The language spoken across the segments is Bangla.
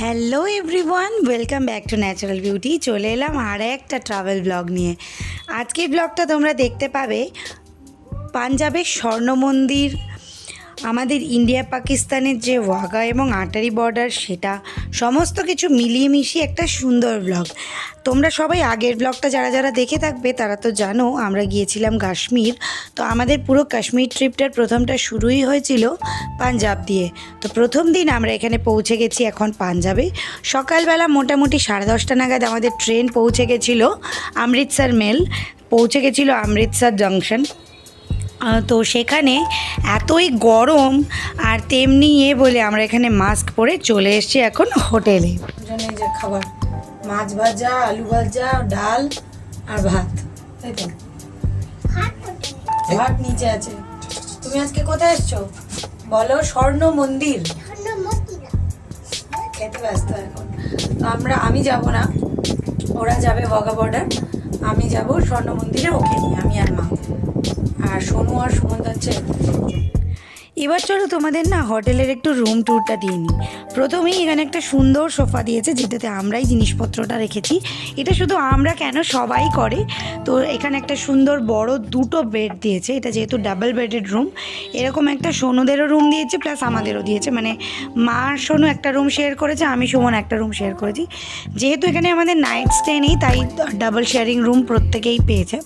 Hello everyone welcome back to natural beauty চলে এলাম আর একটা ট্রাভেল ব্লগ নিয়ে। আজকের ব্লগটা তোমরা দেখতে পাবে পাঞ্জাবের স্বর্ণ মন্দির আমাদের ইন্ডিয়া, পাকিস্তানের যে ওয়াগা এবং আটারি বর্ডার সেটা সমস্ত কিছু মিলিয়ে মিশিয়ে একটা সুন্দর ব্লগ তোমরা সবাই আগের ব্লগটা যারা যারা দেখে থাকবে, তারা তো জানো আমরা গিয়েছিলাম কাশ্মীর। তো আমাদের পুরো কাশ্মীর ট্রিপটার প্রথমটা শুরুই হয়েছিল পাঞ্জাব দিয়ে। তো প্রথম দিন আমরা এখানে পৌঁছে গেছি এখন পাঞ্জাবে। সকালবেলা মোটামুটি সাড়ে দশটা নাগাদ আমাদের ট্রেন পৌঁছে গেছিল অমৃতসর মেল। পৌঁছে গেছিল অমৃতসর জংশন তো সেখানে এতই গরম আর তেমনি ইয়ে বলে আমরা এখানে মাস্ক পরে চলে এসেছি এখন হোটেলে যে খাবার, মাছ ভাজা, আলু ভাজা, ডাল আর ভাত, তাই তো? ভাত নিচে আছে। তুমি আজকে কোথায় এসছো? বলো, স্বর্ণ মন্দির। খেতে ব্যস্ত এখন। আমরা, আমি যাব না। ওরা যাবে বগা বর্ডার আমি যাব স্বর্ণ মন্দিরে, ওকে নিয়ে, আমি আর মা। আর সোনু আর সুমন যাচ্ছে। এবার চলো তোমাদের না হোটেলের একটু রুম ট্যুরটা দিয়ে নিই। প্রথমেই এখানে একটা সুন্দর সোফা দিয়েছে, যেটাতে আমরাই জিনিসপত্রটা রেখেছি। এটা শুধু আমরা কেন, সবাই করে। তো এখানে একটা সুন্দর বড় দুটো বেড দিয়েছে, এটা যেহেতু ডাবল বেডেড রুম এরকম একটা সোনুদেরও রুম দিয়েছে প্লাস আমাদেরও দিয়েছে। মানে মা সোনু একটা রুম শেয়ার করেছে, আমি সুমন একটা রুম শেয়ার করেছি। যেহেতু এখানে আমাদের নাইট স্টে নেই, তাই ডাবল শেয়ারিং রুম প্রত্যেকেই পেয়েছে।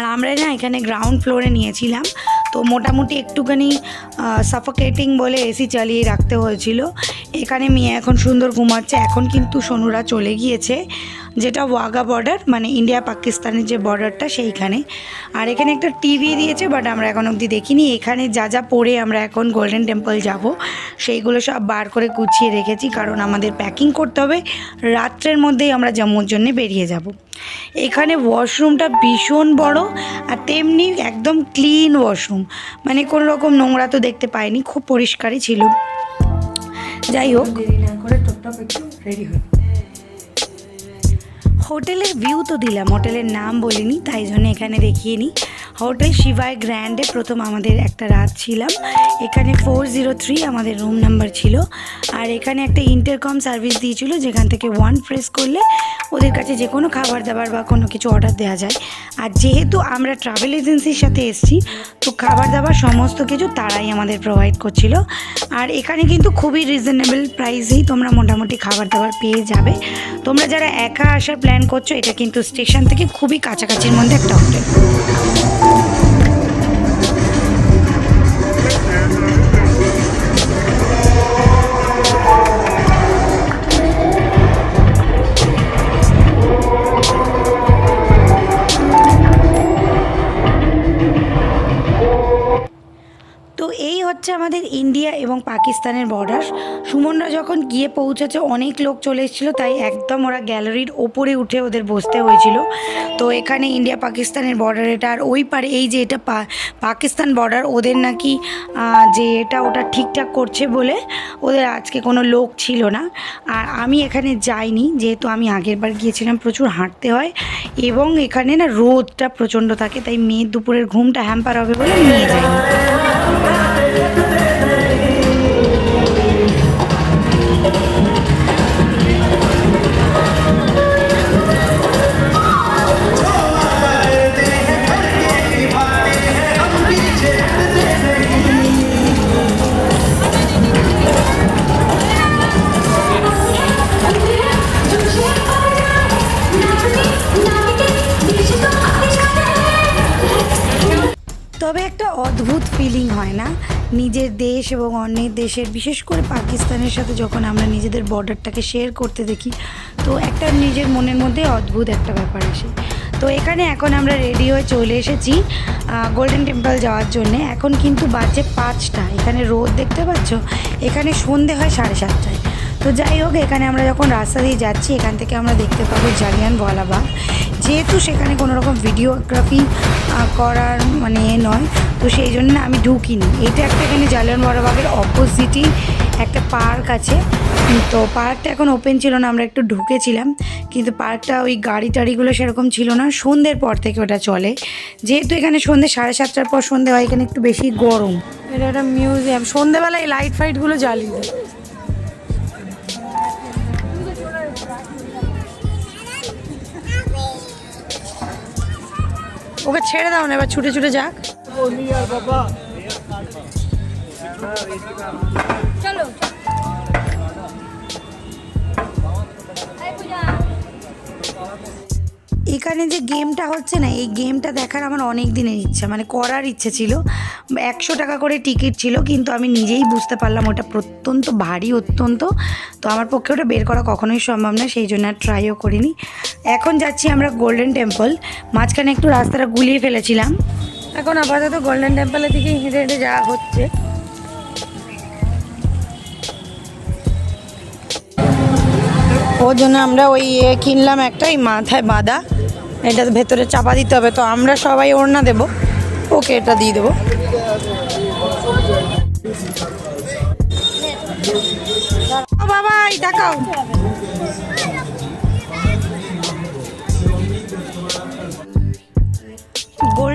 আর আমরা না এখানে গ্রাউন্ড ফ্লোরে নিয়েছিলাম। তো মোটামুটি একটুখানি সাফোকেটিং বলে এসি চালিয়ে রাখতে হয়েছিল। এখানে মেয়ে এখন সুন্দর ঘুমাচ্ছে। এখন কিন্তু সোনুরা চলে গিয়েছে। যেটা ওয়াগা বর্ডার মানে ইন্ডিয়া পাকিস্তানের যে বর্ডারটা সেইখানে। আর এখানে একটা টিভি দিয়েছে বাট আমরা এখন অবধি দেখিনি। এখানে যা যা পরে আমরা এখন গোল্ডেন টেম্পল যাব। সেইগুলো সব বার করে গুছিয়ে রেখেছি, কারণ আমাদের প্যাকিং করতে হবে। রাত্রের মধ্যেই আমরা জম্মুর জন্য বেরিয়ে যাব। এখানে ওয়াশরুমটা ভীষণ বড়, আর তেমনি একদম ক্লিন ওয়াশরুম মানে কোনো রকম নোংরা তো দেখতে পাইনি, খুব পরিষ্কারই ছিল। যাই হোক। দেরি না করে টপটপ একটু রেডি হয় হোটেলের ভিউ তো দিলাম হোটেলের নাম বলিনি তাই জন্য এখানে দেখিয়ে নিই হোটেল শিবায় গ্র্যান্ডে প্রথম আমাদের একটা রাত ছিলাম। এখানে ফোর জিরো থ্রি আমাদের রুম নাম্বার ছিল। আর এখানে একটা ইন্টারকম সার্ভিস দিয়েছিল, যেখান থেকে ওয়ান প্রেস করলে ওদের কাছে যে কোনো খাবার দাবার বা কোনো কিছু অর্ডার দেওয়া যায়। আর যেহেতু আমরা ট্রাভেল এজেন্সির সাথে এসেছি, তো খাবার দাবার সমস্ত কিছু তারাই আমাদের প্রোভাইড করছিল। আর এখানে কিন্তু খুবই রিজনেবল প্রাইসেই তোমরা মোটামুটি খাবার দাবার পেয়ে যাবে। তোমরা যারা একা আসার প্ল্যান করছ, এটা কিন্তু স্টেশন থেকে খুবই কাছাকাছির মধ্যে একটা হোটেল তো এই হচ্ছে আমাদের ইন্ডিয়া এবং পাকিস্তানের বর্ডার সুমনরা যখন গিয়ে পৌঁছেছে, অনেক লোক চলে এসেছিল, তাই একদম ওরা গ্যালারির ওপরে উঠে ওদের বসতে হয়েছিল। তো এখানে ইন্ডিয়া পাকিস্তানের বর্ডার এটা, আর ওই পারে এই যে এটা পাকিস্তান বর্ডার ওদের নাকি যে এটা ওটা ঠিকঠাক করছে বলে ওদের আজকে কোনো লোক ছিল না। আর আমি এখানে যাইনি, যেহেতু আমি আগের বার গিয়েছিলাম, প্রচুর হাঁটতে হয়, এবং এখানে না রোদটা প্রচণ্ড থাকে, তাই মেয়ের দুপুরের ঘুমটা হ্যাম্পার হবে বলে নিয়ে যাইনি। তবে হয় না। নিজের দেশ এবং অন্যের দেশের, বিশেষ করে পাকিস্তানের সাথে যখন আমরা নিজেদের বর্ডারটাকে শেয়ার করতে দেখি, তো একটা নিজের মনের মধ্যে অদ্ভুত একটা ব্যাপার আসে। তো এখানে এখন আমরা রেডি হয়ে চলে এসেছি গোল্ডেন টেম্পল যাওয়ার জন্য। এখন কিন্তু বাজে পাঁচটা, এখানে রোদ দেখতে পাচ্ছ? এখানে সন্ধে হয় সাড়ে সাতটায়। তো যাই হোক, এখানে আমরা যখন রাস্তা দিয়ে যাচ্ছি, এখান থেকে আমরা দেখতে পাবো জালিয়ান ওয়ালাবাগ যেহেতু সেখানে কোনো রকম ভিডিওগ্রাফি করার মানে এ নয়, তো সেই জন্য আমি ঢুকিনি। এটা একটা এখানে জালিয়ান ওয়ালাবাগের অপোজিটই একটা পার্ক আছে। তো পার্কটা এখন ওপেন ছিল না, আমরা একটু ঢুকেছিলাম। কিন্তু পার্কটা ওই গাড়ি টাড়িগুলো সেরকম ছিল না। সন্ধ্যের পর থেকে ওটা চলে। যেহেতু এখানে সন্ধ্যে সাড়ে সাতটার পর সন্ধ্যে হয়, এখানে একটু বেশি গরম। এটা একটা মিউজিয়াম সন্ধ্যেবেলায় লাইট ফাইটগুলো জ্বালিয়ে দেয়। ওকে ছেড়ে দাও না এবার ছুটে ছুটে যাক। চলো। এখানে যে গেমটা হচ্ছে না এই গেমটা দেখার আমার অনেক দিনের ইচ্ছা মানে করার ইচ্ছে ছিল। একশো টাকা করে টিকিট ছিল কিন্তু আমি নিজেই বুঝতে পারলাম ওটা প্রত্যন্ত ভারী অত্যন্ত। তো আমার পক্ষে ওটা বের করা কখনোই সম্ভব না সেই জন্য আর ট্রাইও করিনি। এখন যাচ্ছি আমরা গোল্ডেন টেম্পল মাঝখানে একটু রাস্তাটা গুলিয়ে ফেলেছিলাম। এখন আপাতত গোল্ডেন টেম্পলের দিকে হেঁটে হেঁটে যাওয়া হচ্ছে। ওর জন্য আমরা ওই ইয়ে কিনলাম একটা মাথায় বাঁধা। এটা ভেতরে চাপা দিতে হবে, তো আমরা সবাই ওড়না দেবো। ওকে, এটা দিয়ে দেবো। বাবা এই দেখাও।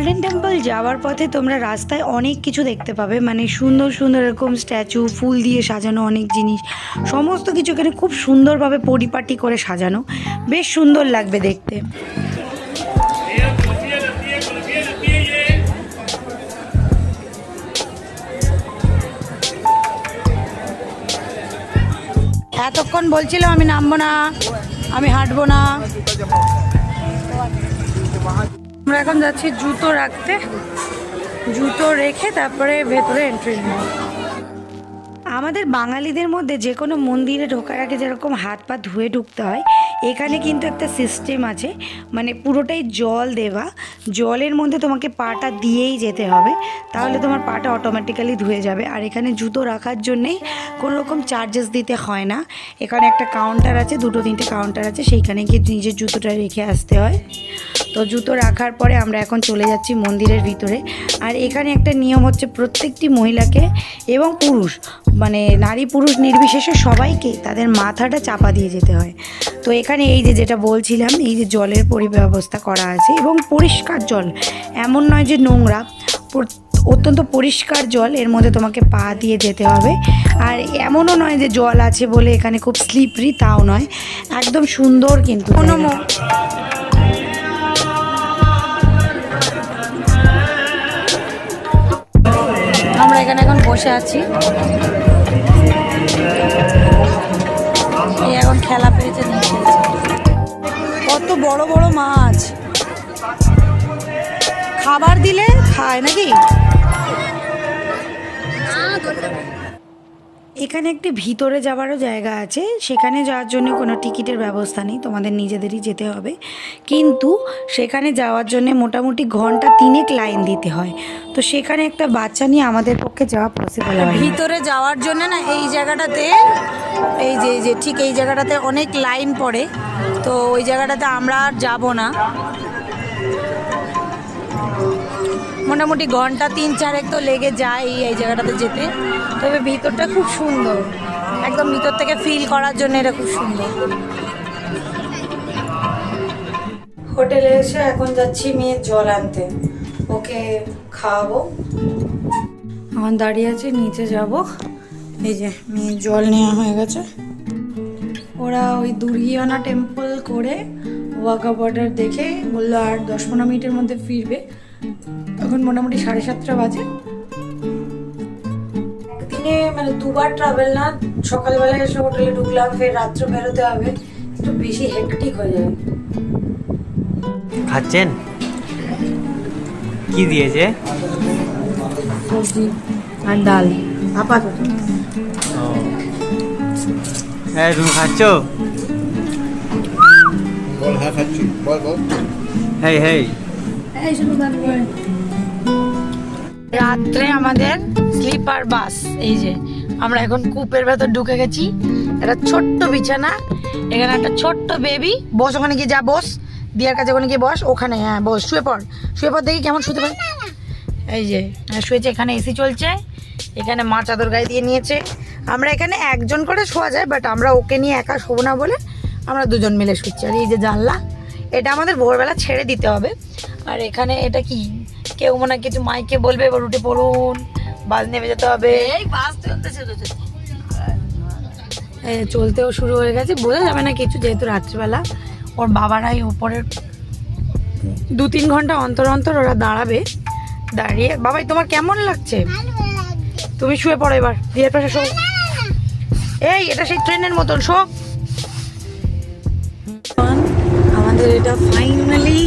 গোল্ডেন টেম্পল যাওয়ার পথে তোমরা রাস্তায় অনেক কিছু দেখতে পাবে। মানে সুন্দর সুন্দর এরকম স্ট্যাচু ফুল দিয়ে সাজানো অনেক জিনিস। সমস্ত কিছু এখানে খুব সুন্দরভাবে পরিপাটি করে সাজানো। বেশ সুন্দর লাগবে দেখতে। এতক্ষণ বলছিলাম আমি নামবো না, আমি হাঁটবো না। আমরা এখন যাচ্ছি জুতো রাখতে। জুতো রেখে তারপরে ভেতরে এন্ট্রি নেব। আমাদের বাঙালিদের মধ্যে যে কোনো মন্দিরে ঢোকার আগে যেরকম হাত পা ধুয়ে ঢুকতে হয়, এখানে কিন্তু একটা সিস্টেম আছে মানে পুরোটাই জল দেওয়া। জলের মধ্যে তোমাকে পাটা দিয়েই যেতে হবে, তাহলে তোমার পাটা অটোমেটিক্যালি ধুয়ে যাবে। আর এখানে জুতো রাখার জন্যেই কোনো রকম চার্জেস দিতে হয় না। এখানে একটা কাউন্টার আছে, দুটো তিনটে কাউন্টার আছে, সেইখানে গিয়ে নিজের জুতোটা রেখে আসতে হয়। তো জুতো রাখার পরে আমরা এখন চলে যাচ্ছি মন্দিরের ভিতরে। আর এখানে একটা নিয়ম হচ্ছে প্রত্যেকটি মহিলাকে এবং পুরুষ মানে নারী পুরুষ নির্বিশেষে সবাইকে তাদের মাথাটা চাপা দিয়ে যেতে হয়। তো এখানে এই যে যেটা বলছিলাম, এই যে জলের পরিব্যবস্থা করা আছে এবং পরিষ্কার জল। এমন নয় যে নোংরা অত্যন্ত পরিষ্কার জল, এর মধ্যে তোমাকে পা দিয়ে যেতে হবে। আর এমনও নয় যে জল আছে বলে এখানে খুব স্লিপরি তাও নয়। একদম সুন্দর কিন্তু। জায়গাটা। আমরা এখানে এখন বসে আছি। কত বড় বড় মাছ। খাবার দিলে খায় নাকি? এখানে একটি ভিতরে যাওয়ারও জায়গা আছে। সেখানে যাওয়ার জন্য কোনো টিকিটের ব্যবস্থা নেই। তোমাদের নিজেদেরই যেতে হবে। কিন্তু সেখানে যাওয়ার জন্য মোটামুটি ঘণ্টা তিনেক লাইন দিতে হয়। তো সেখানে একটা বাচ্চা নিয়ে আমাদের পক্ষে যাওয়া পসিবল হয় ভিতরে যাওয়ার জন্য না এই জায়গাটাতে, এই যে যে, ঠিক এই জায়গাটাতে অনেক লাইন পড়ে। তো ওই জায়গাটাতে আমরা আর যাব না। মোটামুটি ঘণ্টা তিন চারেক তো লেগে যায় এই জায়গাটাতে যেতে। তবে ভিতরটা খুব সুন্দর। একদম ভিতর থেকে ফিল করার জন্য এটা খুব সুন্দর। হোটেলে এসে এখন যাচ্ছি মেয়ের জল আনতে। ওকে খাওয়াবো। এখন দাঁড়িয়ে আছি, নিচে যাব। এই যে মেয়ের জল নেওয়া হয়ে গেছে। ওরা ওই দুর্গিয়ানা টেম্পল করে ওয়াগা বর্ডার দেখে বলল আর দশ পনেরো মিনিটের মধ্যে ফিরবে। এখন মোটামুটি সাড়ে সাতটা বাজে। একদিনে মানে দুবার ট্রাভেল না সকালবেলা এসে হোটেলে ঢুকলাম ফের রাত্রে বেরোতে হবে। একটু বেশি হেক্টিক হয়ে যাবে খাচ্ছেন? কি দিয়েছে? সবজি আর ডাল। আপাতত। হ্যাঁ তুমি খাচ্ছ? বল হ্যাঁ খাচ্ছি। বল বল। হেই হেই। রাত্রে আমাদের স্লিপার বাস এই যে আমরা এখন কূপের ভেতর ঢুকে গেছি। একটা ছোট্ট বিছানা এখানে একটা ছোট্ট বেবি বস ওখানে গিয়ে যা বস। দিয়ার কাছে ওখানে গিয়ে বস। ওখানে হ্যাঁ বস শুয়ে পড়। শুয়ে পড় দেখি কেমন শুতে পারে। এই যে হ্যাঁ, শুয়েছে এখানে এসি চলছে। এখানে মা চাদর গায়ে দিয়ে নিয়েছে। আমরা এখানে একজন করে শোয়া যায় বাট আমরা ওকে নিয়ে একা শোবো না বলে আমরা দুজন মিলে শুচ্ছি। আর এই যে জানলা এটা আমাদের ভোরবেলা ছেড়ে দিতে হবে। আর এখানে এটা কি? কেউ মনে হয় কিছু মাইকে বলবে এবার উঠে পড়ুন বাস নেমে যেতে হবে। এই বাস চলতেও শুরু হয়ে গেছে। বোঝা যাবে না কিছু যেহেতু রাত্রিবেলা। ওর বাবারাই উপরের দু তিন ঘণ্টা অন্তর অন্তর ওরা দাঁড়াবে। দাঁড়িয়ে বাবাই তোমার কেমন লাগছে? তুমি শুয়ে পড়ো এবার দিয়ে পাশে শো এই এটা সেই ট্রেনের মতন শো। আমাদের এটা ফাইনালি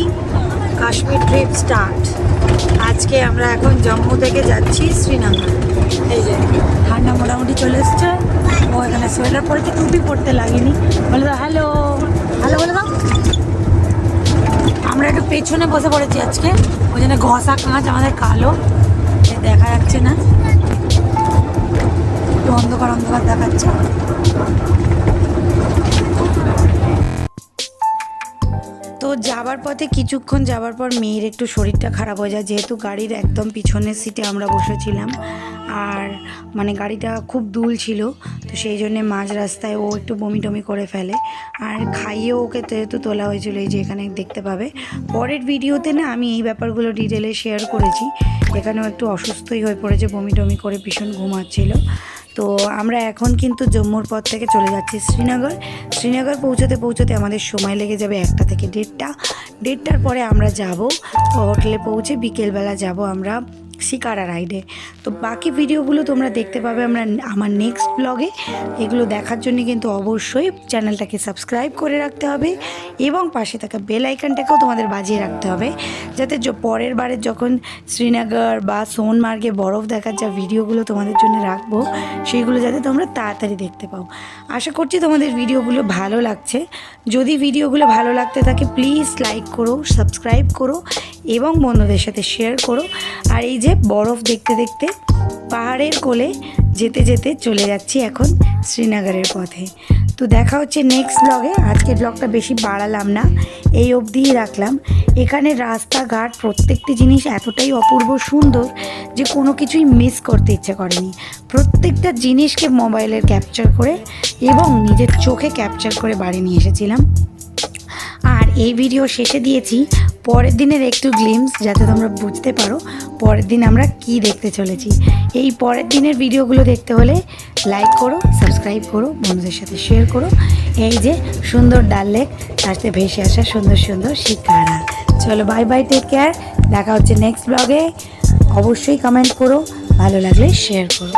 কাশ্মীর ট্রিপ স্টার্ট আজকে আমরা এখন জম্মু থেকে যাচ্ছি শ্রীনগর। এই যে, ঠান্ডা মোটামুটি চলে এসছে। ও এখানে সোয়েটার পরেছে টুপি পরতে লাগেনি? বলে দাও হ্যালো হ্যালো বলে দাও। আমরা একটু পেছনে বসে পড়েছি আজকে। ওই জন্য ঘষা কাঁচ আমাদের কালো। দেখা যাচ্ছে না। একটু অন্ধকার অন্ধকার দেখাচ্ছে। তো যাবার পথে কিছুক্ষণ যাবার পর মেয়ের একটু শরীরটা খারাপ হয়ে যায়, যেহেতু গাড়ির একদম পিছনের সিটে আমরা বসেছিলাম। আর মানে গাড়িটা খুব দুল ছিল, তো সেই জন্যে মাঝ রাস্তায় ও একটু বমি টমি করে ফেলে। আর খাইয়েও ওকে যেহেতু তোলা হয়েছিল, এই যে এখানে দেখতে পাবে। পরের ভিডিওতে না আমি এই ব্যাপারগুলো ডিটেলে শেয়ার করেছি। এখানেও একটু অসুস্থই হয়ে পড়েছে বমি টমি করে ভীষণ ঘুমাচ্ছিল। তো আমরা এখন কিন্তু জম্মুর পর থেকে চলে যাচ্ছি শ্রীনগর। শ্রীনগর পৌঁছতে পৌঁছতে আমাদের সময় লেগে যাবে একটা থেকে দেড়টা। দেড়টার পরে আমরা যাব, হোটেলে পৌঁছে বিকেলবেলা যাব আমরা। শিকারা রাইডে তো বাকি ভিডিওগুলো তোমরা দেখতে পাবে আমরা আমার নেক্সট ব্লগে এগুলো দেখার জন্য কিন্তু অবশ্যই চ্যানেলটাকে সাবস্ক্রাইব করে রাখতে হবে এবং পাশে থাকা বেল আইকনটাকেও তোমাদের বাজিয়ে রাখতে হবে যাতে পরের বারে যখন শ্রীনগর বা সোনমার্গে বরফ দেখার যা ভিডিওগুলো তোমাদের জন্য রাখব সেইগুলো যাতে তোমরা তাড়াতাড়ি দেখতে পাও। আশা করছি তোমাদের ভিডিওগুলো ভালো লাগছে। যদি ভিডিওগুলো ভালো লাগতে থাকে প্লিজ লাইক করো সাবস্ক্রাইব করো এবং বন্ধুদের সাথে শেয়ার করো। আর এই যে বরফ দেখতে দেখতে পাহাড়ের কোলে যেতে যেতে চলে যাচ্ছি এখন শ্রীনগরের পথে। তো দেখা হচ্ছে নেক্সট ব্লগে আজকের ব্লগটা বেশি বাড়ালাম না। এই অবধিই রাখলাম। এখানে রাস্তাঘাট, প্রত্যেকটি জিনিস এতটাই অপূর্ব সুন্দর যে কোনো কিছুই মিস করতে ইচ্ছে করেনি। প্রত্যেকটা জিনিসকে মোবাইলের ক্যাপচার করে এবং নিজের চোখে ক্যাপচার করে বাড়ি নিয়ে এসেছিলাম। আর এই ভিডিও শেষে দিয়েছি পরের দিনের একটু গ্লিমস যাতে তোমরা বুঝতে পারো পরের দিন আমরা কি দেখতে চলেছি। এই পরের দিনের ভিডিওগুলো দেখতে হলে লাইক করো সাবস্ক্রাইব করো, বন্ধুদের সাথে শেয়ার করো। এই যে সুন্দর ডাল লেক, তার সাথে ভেসে আসা সুন্দর সুন্দর শিকারা। চলো বাই বাই টেক কেয়ার দেখা হচ্ছে নেক্সট ব্লগে অবশ্যই কমেন্ট করো, ভালো লাগলে শেয়ার করো।